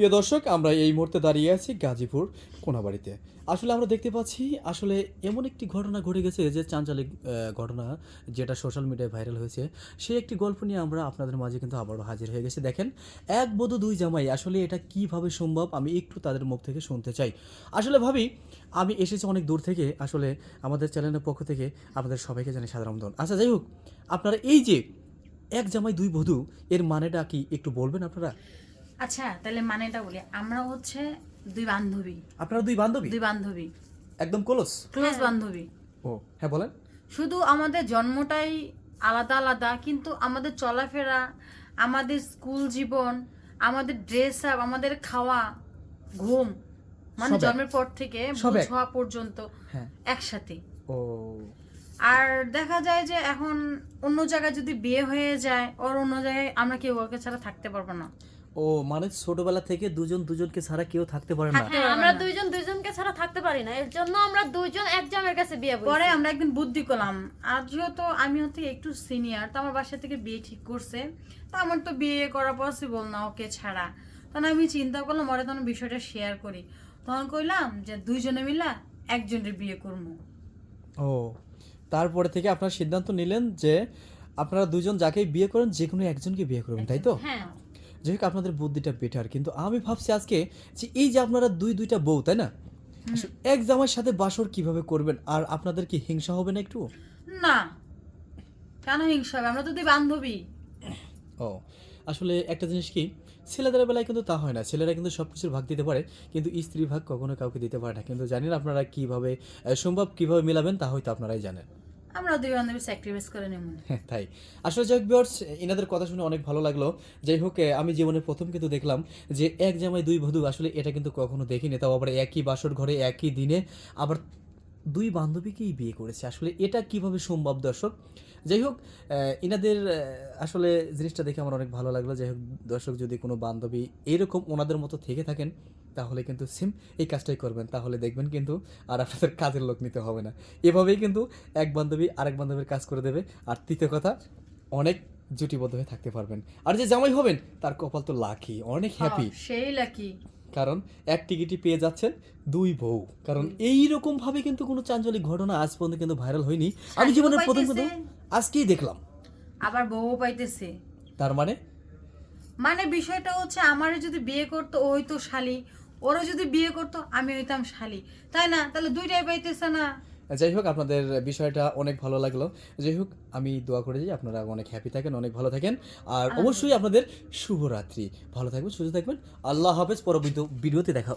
প্রিয় দর্শক, আমরা এই মুহূর্তে দাঁড়িয়ে আছি গাজীপুর কোনাবাড়িতে। আসলে আমরা দেখতে পাচ্ছি, আসলে এমন একটি ঘটনা ঘটে গেছে যে চাঞ্চলিক ঘটনা যেটা সোশ্যাল মিডিয়ায় ভাইরাল হয়েছে। সেই একটি গল্প নিয়ে আমরা আপনাদের মাঝে কিন্তু আবারও হাজির হয়ে গেছে। দেখেন, এক বধূ, দুই জামাই, আসলে এটা কীভাবে সম্ভব আমি একটু তাদের মুখ থেকে শুনতে চাই। আসলে ভাবি, আমি এসেছি অনেক দূর থেকে, আসলে আমাদের চ্যানেলের পক্ষ থেকে আপনাদের সবাইকে জানি সাধারণ আচ্ছা যাই হোক, আপনারা এই যে এক জামাই, দুই বধূ, এর মানেটা কি একটু বলবেন আপনারা? আচ্ছা তাহলে মানেটা বলি। আমরা হচ্ছে দুই বান্ধবী। আপনারা দুই বান্ধবী? দুই বান্ধবী। একদম ক্লোজ ক্লোজ বান্ধবী। ও হ্যাঁ বলেন। শুধু আমাদের জন্মটাই আলাদা আলাদা কিন্তু আমাদের চলাফেরা আমাদের স্কুল জীবন আমাদের ড্রেস আপ আমাদের খাওয়া ঘুম মানে জন্মের পর থেকে বুঝ হওয়া পর্যন্ত হ্যাঁ। একসাথে। ও। আর দেখা যায় যে এখন অন্য জায়গায় যদি বিয়ে হয়ে যায় ওর অন্য জায়গায় আমরা কেউ ওকে ছাড়া থাকতে পারব না। ও মানে ছোটবেলা থেকে দুজন দুজনকে ছাড়া কেউ থাকতে পারে না। হ্যাঁ আমরা দুইজন দুইজনকে ছাড়া থাকতে পারি না। এর জন্য আমরা দুইজন এক জামের কাছে বিয়ে বলি পরে আমরা একদিন বুদ্ধি করলাম। আজও তো আমি হচ্ছে একটু সিনিয়র তো আমার বাসা থেকে বিয়ে ঠিক করছে। তো আমার তো বিয়ে করা পসিবল না ওকে ছাড়া। তখন আমি চিন্তা করলাম ওরা তখন বিষয়টা শেয়ার করি। তখন কইলাম যে দুইজনে মিলা একজনের বিয়ে করব ও তারপরে থেকে আপনার সিদ্ধান্ত নিলেন যে আপনারা দুজন যাকেই বিয়ে করেন যে কোনো একজনকে বিয়ে করবেন তাই তো? হ্যাঁ যাই হোক আপনাদের বুদ্ধিটা বেটার কিন্তু আমি ভাবছি আজকে যে এই যে আপনারা দুই দুইটা বউ তাই না? এক জামার সাথে বাসর কীভাবে করবেন? আর আপনাদের কি হিংসা হবে না একটু? না। কেন হিংসা হবে? আমরা তো দুই বান্ধবী। ও আসলে একটা জিনিস কি ছেলেদের বেলায় কিন্তু তা হয় না। ছেলেরা কিন্তু সব কিছুর ভাগ দিতে পারে কিন্তু স্ত্রী ভাগ কখনো কাউকে দিতে পারে না। কিন্তু জানি না আপনারা কীভাবে সম্ভব কীভাবে মিলাবেন তা হয়তো আপনারাই জানেন। আমরা দুই বান্ধবী স্যাক্রিফাইস করে নেব। হ্যাঁ, তাই। আসলে যাই ভিউয়ার্স, এনাদের কথা শুনে অনেক ভালো লাগল। যাই হোক আমি জীবনে প্রথম কিন্তু দেখলাম যে এক জামাই দুই বধূ আসলে এটা কিন্তু কখনো দেখিনি। তাও আবার একই বাসর ঘরে একই দিনে। আবার দুই বান্ধবীকেই বিয়ে করেছে। আসলে এটা কীভাবে সম্ভব দর্শক? যাই হোক এনাদের আসলে জিনিসটা দেখে আমার অনেক ভালো লাগল। যাই হোক দর্শক যদি কোনো বান্ধবী এরকম ওনাদের মতো থেকে থাকেন তাহলে কিন্তু সেম এই কাজটাই করবেন। তাহলে দেখবেন কিন্তু আর আপনাদের কাজের লোক নিতে হবে না। এভাবেই কিন্তু এক বান্ধবী আরেক বান্ধবীর কাজ করে দেবে। আর তৃতীয় কথা অনেক জুটিবদ্ধ হয়ে থাকতে পারবেন। আর যে জামাই হবেন তার কপাল তো লাকি অনেক হ্যাপি সেই লাকি। কারণ এক টিকিটই পেয়ে যাচ্ছেন দুই বউ। কারণ এই রকম ভাবে কিন্তু কোনো চাঞ্চলিক ঘটনা আজ পর্যন্ত কিন্তু ভাইরাল হয়নি। আমি জীবনের প্রথম কিন্তু আজকেই দেখলাম। আবার বউও পাইতেছে। তার মানে? মানে বিষয়টা হচ্ছে আমার যদি বিয়ে করতো ওই তো শালি। ওরা যদি বিয়ে করতো আমি হইতাম শালি। তাই না? তাহলে দুইটাই পাইতেছে না। যাই হোক আপনাদের বিষয়টা অনেক ভালো লাগল। যাই হোক আমি দোয়া করে যাই আপনারা অনেক হ্যাপি থাকেন অনেক ভালো থাকেন। আর অবশ্যই আপনাদের শুভরাত্রি। ভালো থাকবেন সুস্থ থাকবেন। আল্লাহ হাফেজ পরবর্তী ভিডিওতে দেখা